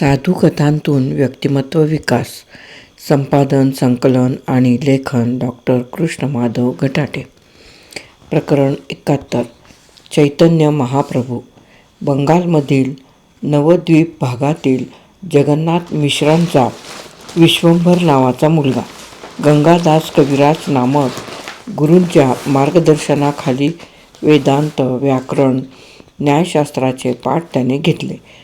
साधुकथांतून व्यक्तिमत्व विकास संपादन संकलन आणि लेखन डॉक्टर कृष्ण माधव गटाटे. प्रकरण एकाहत्तर. चैतन्य महाप्रभू. बंगालमधील नवद्वीप भागातील जगन्नाथ मिश्रांचा विश्वंभर नावाचा मुलगा. गंगादास कविराज नामक गुरूंच्या मार्गदर्शनाखाली वेदांत व्याकरण न्यायशास्त्राचे पाठ त्याने घेतले.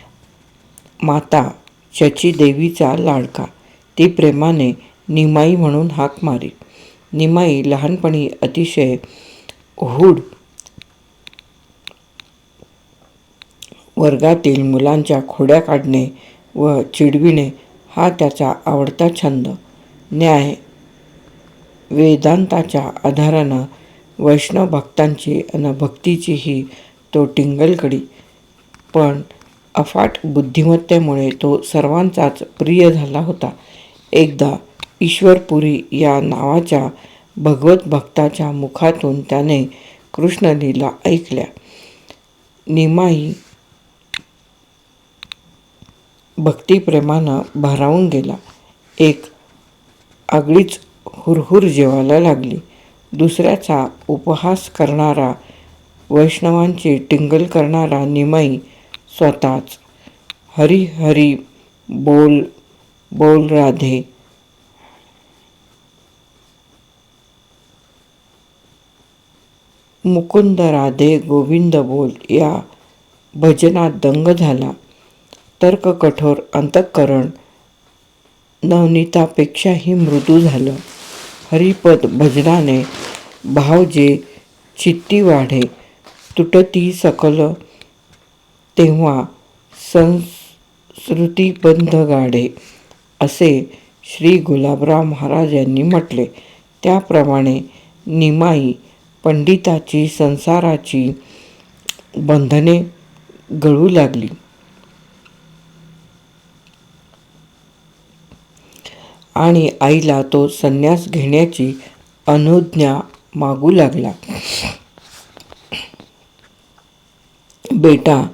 माता शची देवीचा लाडका ती प्रेमाने निमाई म्हणून हाक मारी. निमाई लहानपणी अतिशय हुड वर्गातील मुलांच्या खोड्या काढणे व चिडविणे हा त्याचा आवडता छंद. न्याय वेदांताच्या आधारानं वैष्णव भक्तांची अन भक्तीचीही तो टिंगलकडी. पण अफाट बुद्धिमत्तेमुळे तो सर्वांचाच प्रिय झाला होता. एकदा ईश्वरपुरी या नावाच्या भगवत भक्ताच्या मुखातून त्याने कृष्णलीला ऐकल्या. निमाई भक्तिप्रेमानं भारावून गेला. एक आगळीच हुरहुर जेवायला लागली. दुसऱ्याचा उपहास करणारा वैष्णवांची टिंगल करणारा निमाई स्वतःच. हरी हरी बोल बोल राधे. मुकुंद राधे गोविंद बोल या भजनात दंग झाला. तर्क कठोर अंतःकरण नवनीतापेक्षाही मृदू झालं. हरिपद भजनाने भाव जे चित्ती वाढे. तुटती सकल तेव्हा संस्कृतीबंध गाडे असे श्री गुलाबराव महाराज यांनी म्हटले. त्याप्रमाणे निमाई पंडिताची संसाराची बंधने गळू लागली. आणि आईला तो संन्यास घेण्याची अनुज्ञा मागू लागला. बेटा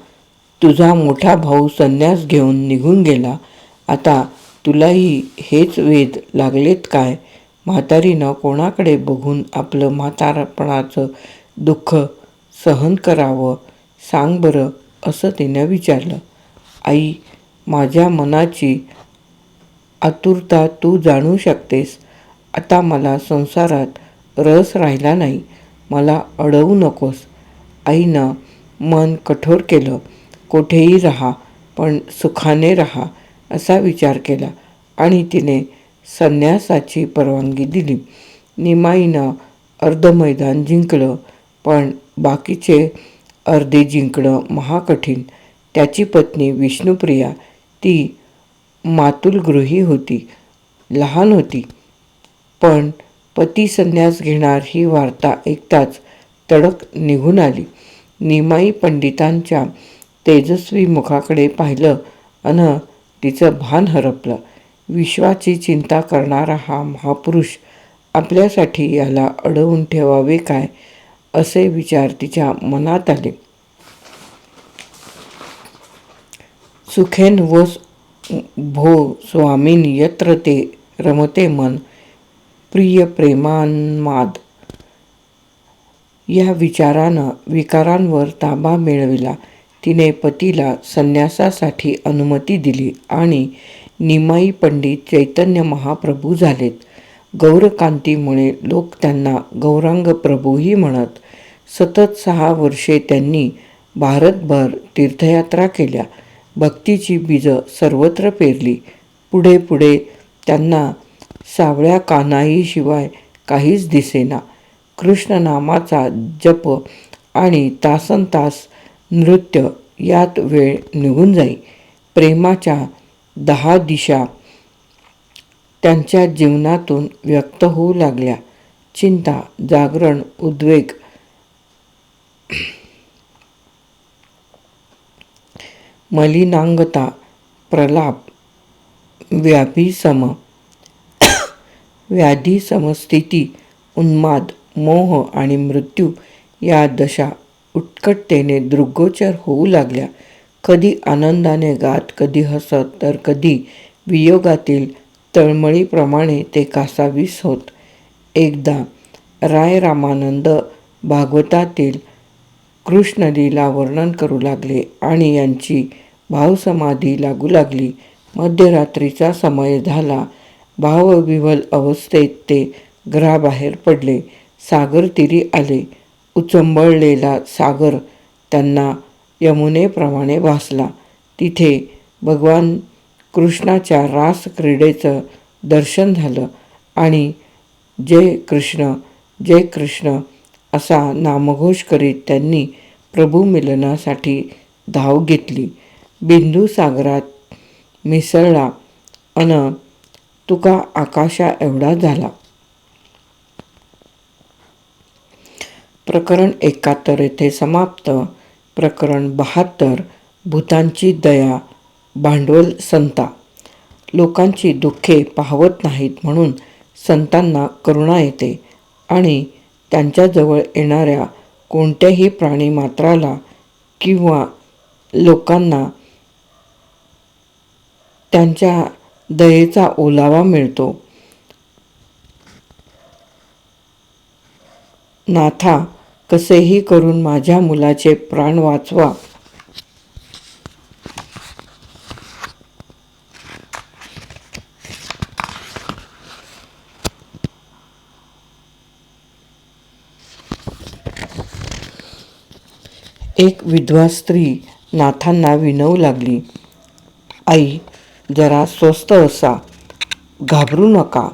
तुझा मोठा भाऊ संन्यास घेऊन निघून गेला. आता तुलाही हेच वेद लागलेत काय? म्हातारीनं कोणाकडे बघून आपलं म्हातारपणाचं दुःख सहन करावं? सांग बरं असं तिनं विचारलं. आई माझ्या मनाची आतुरता तू जाणू शकतेस. आता मला संसारात रस राहिला नाही. मला अडवू नकोस. आईनं मन कठोर केलं. कोठेही राहा पण सुखाने राहा असा विचार केला. आणि तिने संन्यासाची परवानगी दिली. निमाईनं अर्ध मैदान जिंकलं पण बाकीचे अर्धे जिंकणं महाकठीण. त्याची पत्नी विष्णुप्रिया ती मातुलगृही होती लहान होती. पण पती संन्यास घेणार ही वार्ता ऐकताच तडक निघून आली. निमाई पंडितांच्या तेजस्वी मुखाकडे पाहिलं अन तिचं भान हरपलं. विश्वाची चिंता करणारा हा महापुरुष आपल्यासाठी याला अडवून ठेवावे काय असे विचार तिच्या मनात आले. सुखेन व भो स्वामीन यत्र ते रमते मन प्रिय प्रेमान्माद. या विचारानं विकारांवर ताबा मिळविला. तिने पतीला संन्यासासाठी अनुमती दिली आणि निमाई पंडित चैतन्य महाप्रभू झालेत. गौरकांतीमुळे लोक त्यांना गौरांग प्रभूही म्हणत सतत सहा वर्षे त्यांनी भारतभर तीर्थयात्रा केल्या. भक्तीची बीजं सर्वत्र पेरली. पुढे पुढे त्यांना सावळ्या कानाईशिवाय काहीच दिसेना. कृष्णनामाचा जप आणि तासनतास नृत्य यात वेळ निघून जाई. प्रेमाच्या दहा दिशा त्यांच्या जीवनातून व्यक्त होऊ लागल्या. चिंता जागरण उद्वेग मलिनांगता प्रलाप व्यापीसम व्याधी समस्थिती उन्माद मोह आणि मृत्यू या दशा उत्कटतेने दृग्गोचर होऊ लागल्या. कधी आनंदाने गात कधी हसत तर कधी वियोगातील तळमळीप्रमाणे ते कासावीस होत. एकदा राय रामानंद भागवतातील कृष्णलीला वर्णन करू लागले आणि यांची भावसमाधी लागू लागली. मध्यरात्रीचा समय झाला. भावविवल अवस्थेत ते घराबाहेर पडले. सागरतीरी आले. उचंबळलेला सागर त्यांना यमुनेप्रमाणे भासला. तिथे भगवान कृष्णाच्या रास क्रीडेचं दर्शन झालं आणि जय कृष्ण जय कृष्ण असा नामघोष करीत त्यांनी प्रभू मिलनासाठी धाव घेतली. बिंदू सागरात मिसळला अन तुका आकाशा एवढा झाला. प्रकरण एकाहत्तर येथे समाप्त. प्रकरण बहात्तर भूतांची दया भांडवल संता. लोकांची दुःखे पाहवत नाहीत म्हणून संतांना करुणा येते आणि त्यांच्याजवळ येणाऱ्या कोणत्याही प्राणीमात्राला किंवा लोकांना त्यांच्या दयेचा ओलावा मिळतो. नाथा कसेही करून माझ्या मुलाचे प्राण वाचवा. एक विधवा स्त्री नाथांना विनवू लागली. आई जरा स्वस्त असा. घाबरू नका.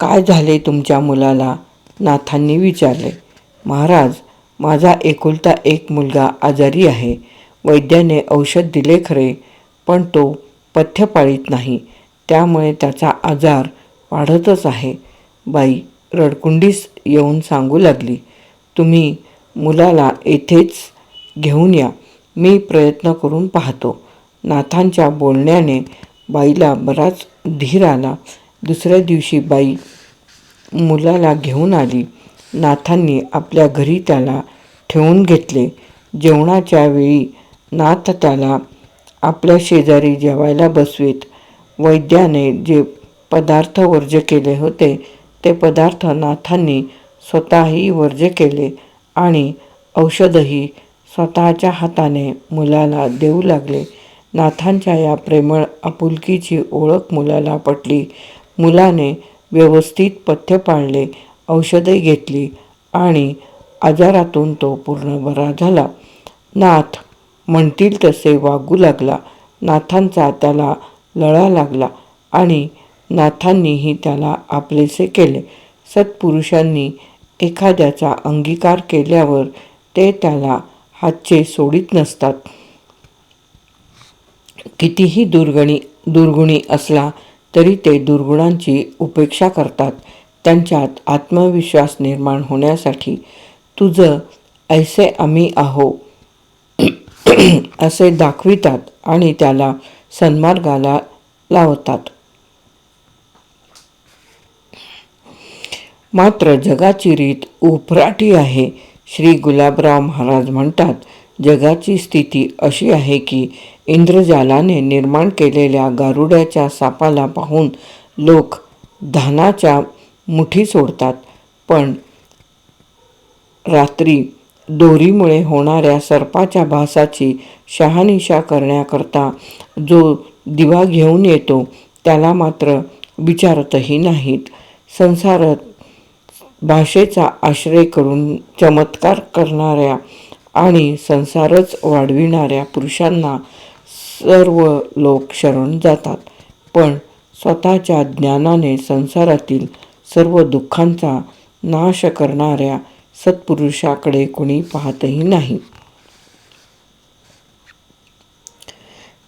काय झाले तुमच्या मुलाला? नाथांनी विचारले महाराज माझा एकुलता एक मुलगा आजारी आहे. वैद्याने औषध दिले खरे पण तो पथ्य पाळीत नाही. त्यामुळे त्याचा आजार वाढतच आहे. बाई रडकुंडीस येऊन सांगू लागली तुम्ही मुलाला येथेच घेऊन या. मी प्रयत्न करून पाहतो. नाथांच्या बोलण्याने बाईला बराच धीर आला. दुसऱ्या दिवशी बाई मुलाला घेऊन आली. नाथांनी आपल्या घरी त्याला ठेवून घेतले. जेवणाच्या वेळी नाथ त्याला आपल्या शेजारी जेवायला बसवीत. वैद्याने जे पदार्थ वर्ज केले होते ते पदार्थ नाथांनी स्वतःही वर्ज केले आणि औषधही स्वतःच्या हाताने मुलाला देऊ लागले. नाथांच्या या प्रेमळ आपुलकीची ओळख मुलाला पटली. मुलाने व्यवस्थित पथ्य पाळले औषधे घेतली आणि आजारातून तो पूर्ण बरा झाला. नाथ म्हणतील तसे वागू लागला. नाथांचा त्याला लळा लागला आणि नाथांनीही त्याला आपलेसे केले. सत्पुरुषांनी एखाद्याचा अंगीकार केल्यावर ते त्याला हातचे सोडित नसतात. कितीही दुर्गणी दुर्गुणी असला तरी ते दुर्गुणांची उपेक्षा करतात. त्यांच्यात आत्मविश्वास निर्माण होण्यासाठी तुझं ऐसे आम्ही आहो. असे दाखवितात आणि त्याला सन्मार्गाला लावतात. मात्र जगाची रीत उफराटी आहे. श्री गुलाबराव महाराज म्हणतात जगाची स्थिती अशी आहे की इंद्रजालाने निर्माण केलेल्या गारुड्याच्या सापाला पाहून लोक धानाच्या मुठी सोडतात. पण रात्री दोरीमुळे होणाऱ्या सर्पाच्या भासाची शहानिशा करण्याकरता जो दिवा घेऊन येतो त्याला मात्र विचारतही नाहीत. संसारात भाषेचा आश्रय करून चमत्कार करणाऱ्या आणि संसारच वाढविणाऱ्या पुरुषांना सर्व लोक शरण जातात. पण स्वतःच्या ज्ञानाने संसारातील सर्व दुःखांचा नाश करणाऱ्या सत्पुरुषाकडे कोणी पाहतही नाही.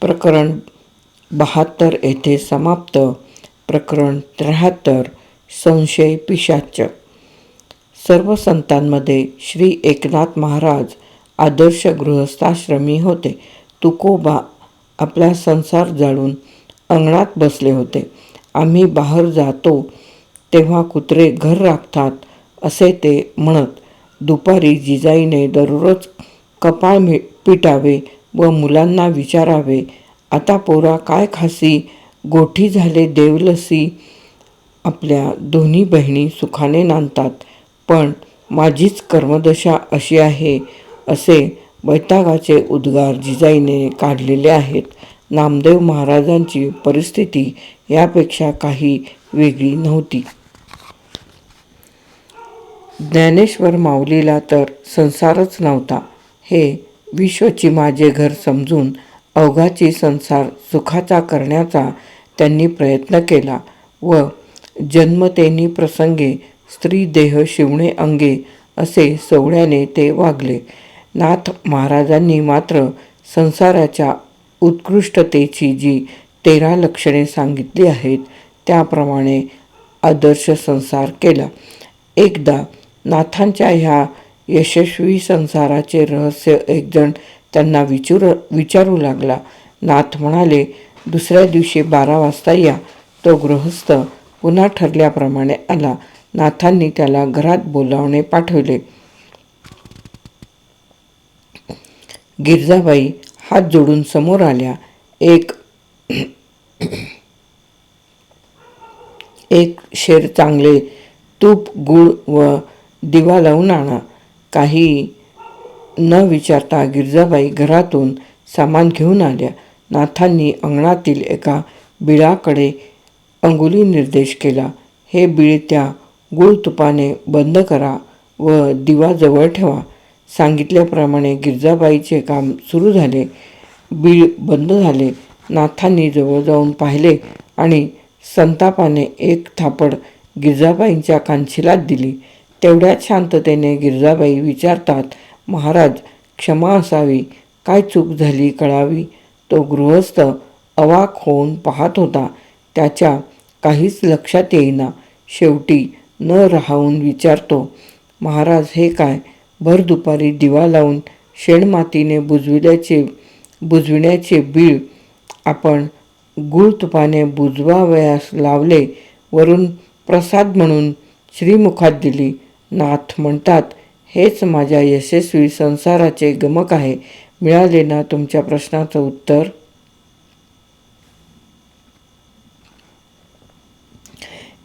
प्रकरण बहात्तर येथे समाप्त. प्रकरण त्र्याहत्तर. संशय पिशाच. सर्व संतांमध्ये श्री एकनाथ महाराज आदर्श गृहस्थाश्रमी होते. तुकोबा आपला संसार जाळून अंगणात बसले होते. आम्ही बाहेर जातो तेव्हा कुत्रे घर राखतात असे ते म्हणत दुपारी जिजाईने दररोज कपाळ मि पिटावे व मुलांना विचारावे आता पोरा काय खासी गोठी झाले देवलसी आपल्या दोन्ही बहिणी सुखाने नांदतात पण माझीच कर्मदशा अशी आहे असे वैतागाचे उद्गार जिजाईने काढलेले आहेत. नामदेव महाराजांची परिस्थिती यापेक्षा काही वेगळी नव्हती. ज्ञानेश्वर माऊलीला तर संसारच नव्हता. हे विश्वची माझे घर समजून अवघाची संसार सुखाचा करण्याचा त्यांनी प्रयत्न केला व जन्मतेनी प्रसंगे स्त्री देह शिवणे अंगे असे सोहळ्याने ते वागले. नाथ महाराजांनी मात्र संसाराच्या उत्कृष्टतेची जी तेरा लक्षणे सांगितली आहेत त्याप्रमाणे आदर्श संसार केला. एकदा नाथांच्या ह्या यशस्वी संसाराचे रहस्य एकजण त्यांना विचूर विचारू लागला. नाथ म्हणाले दुसऱ्या दिवशी बारा वाजता या. तो गृहस्थ पुन्हा ठरल्याप्रमाणे आला. नाथांनी त्याला घरात बोलावणे पाठवले. गिरजाबाई हात जोडून समोर आल्या. एक एक शेर चांगले तूप गुळ व दिवा लावून आणा. काही न विचारता गिरजाबाई घरातून सामान घेऊन आल्या. नाथांनी अंगणातील एका बिळाकडे अंगुली निर्देश केला. हे बीळ त्या गुळ तुपाने बंद करा व दिवा जवळ ठेवा. सांगितल्याप्रमाणे गिरजाबाईचे काम सुरू झाले. बीळ बंद झाले. नाथांनी जवळ जाऊन पाहिले आणि संतापाने एक थापड गिरजाबाईंच्या कांशिलात दिली. तेवढ्याच शांततेने गिरजाबाई विचारतात महाराज क्षमा असावी. काय चूक झाली कळावी? तो गृहस्थ अवाक होऊन पाहत होता. त्याच्या काहीच लक्षात येईना. शेवटी न राहून विचारतो महाराज हे काय? भर दुपारी दिवा लावून शेणमातीने बुजविल्याचे बुजविण्याचे बीळ आपण गुळ तुपाने बुजवावयास लावले वरून प्रसाद म्हणून श्रीमुखात दिली. नाथ म्हणतात हेच माझ्या यशस्वी संसाराचे गमक आहे. मिळाले ना तुमच्या प्रश्नाचं उत्तर?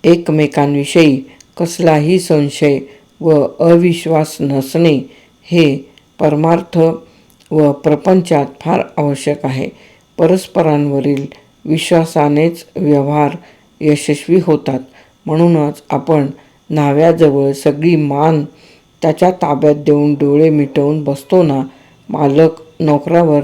एकमेकांविषयी कसलाही संशय व अविश्वास नसणे हे परमार्थ व प्रपंचात फार आवश्यक आहे. परस्परांवरील विश्वासानेच व्यवहार यशस्वी होतात. म्हणूनच आपण न्हाव्याजवळ सगळी मान त्याच्या ताब्यात देऊन डोळे मिटवून बसतो ना? मालक नोकरावर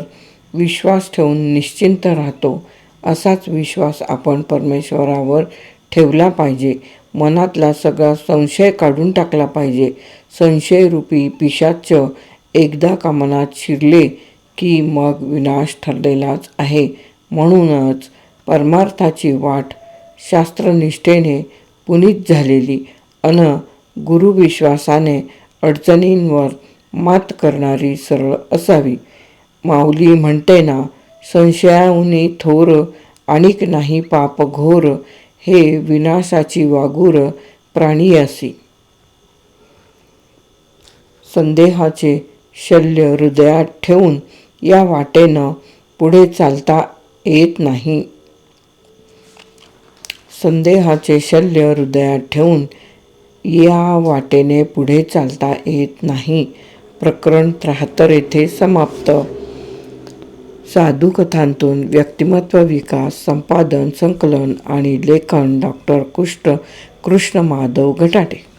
विश्वास ठेवून निश्चिंत राहतो. असाच विश्वास आपण परमेश्वरावर ठेवला पाहिजे. मनातला सगळा संशय काढून टाकला पाहिजे. संशयरूपी पिशाच एकदा का मनात शिरले की मग विनाश ठरलेलाच आहे. म्हणूनच परमार्थाची वाट शास्त्रनिष्ठेने पुनीत झालेली अन गुरुविश्वासाने अडचणींवर मात करणारी सरळ असावी. माऊली म्हणते ना संशयाहुनी थोर आणिक नाही पाप घोर हे विनाशाची वागूर प्राणी असी. संदेहाचे शल्य हृदयात ठेवून या वाटेनं पुढे चालता येत नाही. संदेहाचे शल्य हृदयात ठेवून या वाटेने पुढे चालता येत नाही. प्रकरण त्र्याहत्तर येथे समाप्त. साधू कथांतून व्यक्तिमत्व विकास संपादन संकलन आणि लेखन डॉक्टर कृष्ण कृष्ण माधव घटाटे.